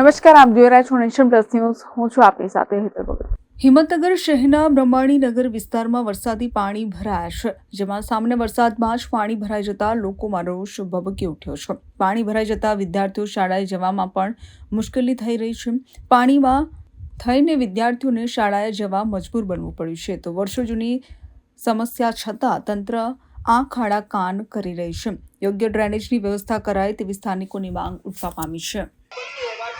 નમસ્કાર, આપ જોઈ રહ્યા છો નેશન પ્લસ ન્યૂઝ. હું છું આપની સાથે હેતર ભગત. હિંમતનગર શહેરના બ્રહ્માણીનગર વિસ્તારમાં વરસાદી પાણી ભરાયા છે, જેમાં સામાન્ય વરસાદમાં જ પાણી ભરાઈ જતા લોકોમાં રોષ ભભકી ઉઠ્યો છે. પાણી ભરાઈ જતા વિદ્યાર્થીઓ શાળાએ જવામાં પણ મુશ્કેલી થઈ રહી છે. પાણીમાં થઈને વિદ્યાર્થીઓને શાળાએ જવા મજબૂર બનવું પડ્યું છે. તો વર્ષો જૂની સમસ્યા છતાં તંત્ર આંખ આડા કાન કરી રહી છે. યોગ્ય ડ્રેનેજની વ્યવસ્થા કરાય તેવી સ્થાનિકોની માંગ ઉઠવા પામી છે. એ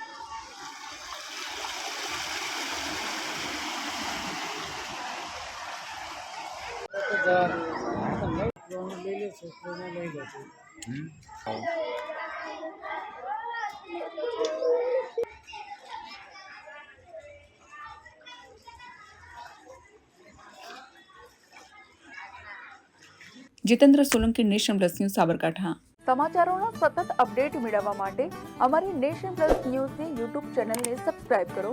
Jitendra Solanki nation plus news Sabarkantha સમાચારોના સતત અપડેટ મેળવવા માટે અમારી નેશન પ્લસ ન્યૂઝની યુટ્યુબ ચેનલને સબસ્ક્રાઇબ કરો